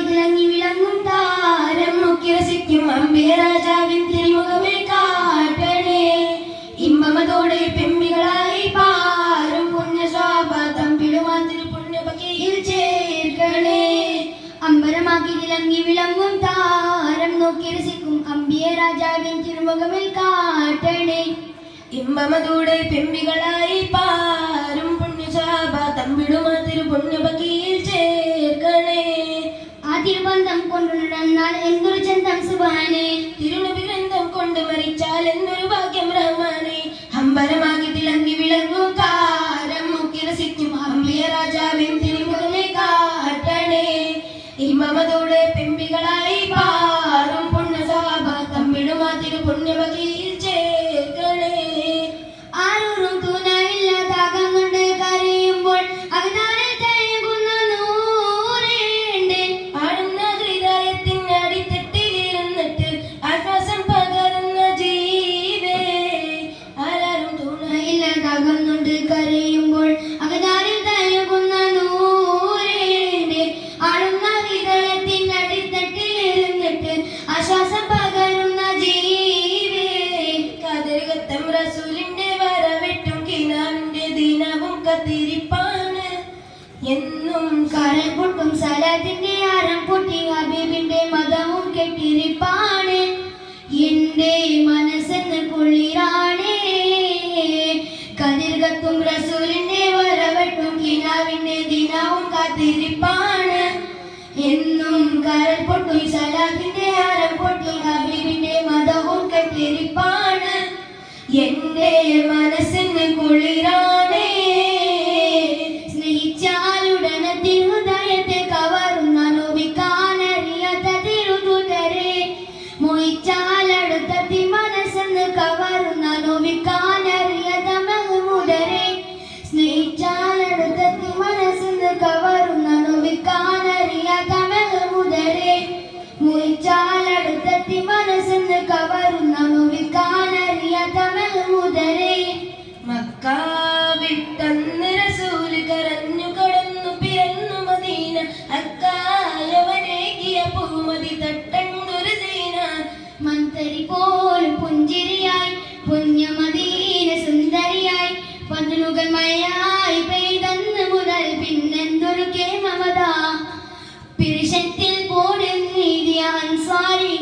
തിളങ്ങി വിളങ്ങും താരം നോക്കി രസിക്കും പെമ്പികളായി പാരും പുണ്യശോഭ തമ്പിടുമാതിരു തിളങ്ങി വിളങ്ങും താരം നോക്കി രസിക്കും പുണ്യശാപ തിരുബന്ധം കൊണ്ടു എന്തൊരു ചന്തം സുബാനെ? തിരുനബി ഗ്രന്ഥം കൊണ്ട് എന്നൊരു ഭാഗ്യം റഹ്മാനെ? അമ്പലമാകി തിളങ്ങി വിളങ്ങും സലാത്തിന്റെ ആരം പൊട്ടി ഹബീബിന്റെ മതവും കെട്ടിരിപ്പാണ്. എന്റെ മനസ്സെന്ന് കുളിരാണേ. കതിർകത്തും റസൂലിന്റെ വരവെട്ടും കിനാവിന്റെ ദിനവും കാത്തിരിപ്പാണ്. എന്നും കരൽ പൊട്ടും സലാത്തിന്റെ ആരം പൊട്ടി ഹബീബിന്റെ മതവും കെട്ടിരിപ്പാണ്. എന്റെ മനസ്സിന് കുളിരാണേ മനസ്സെന്ന് I'm Ansari.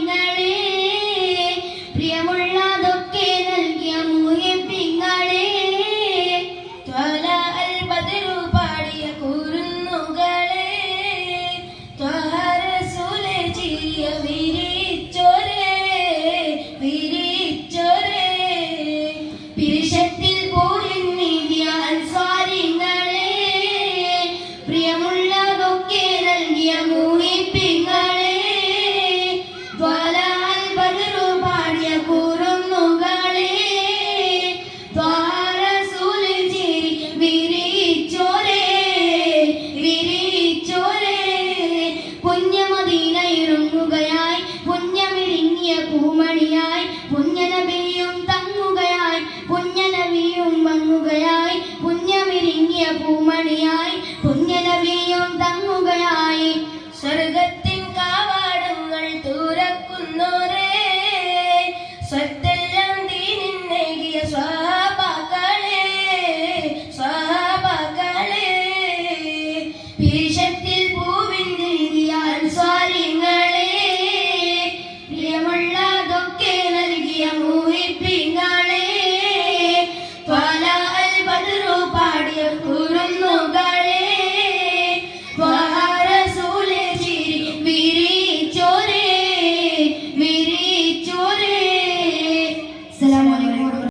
പണിയായി പുണ്യനബിയും തങ്ങുകയായി സ്വർഗത്തിൻ കാവാടങ്ങൾ തൂരക്കുന്നോരേ. സ്വത്തെ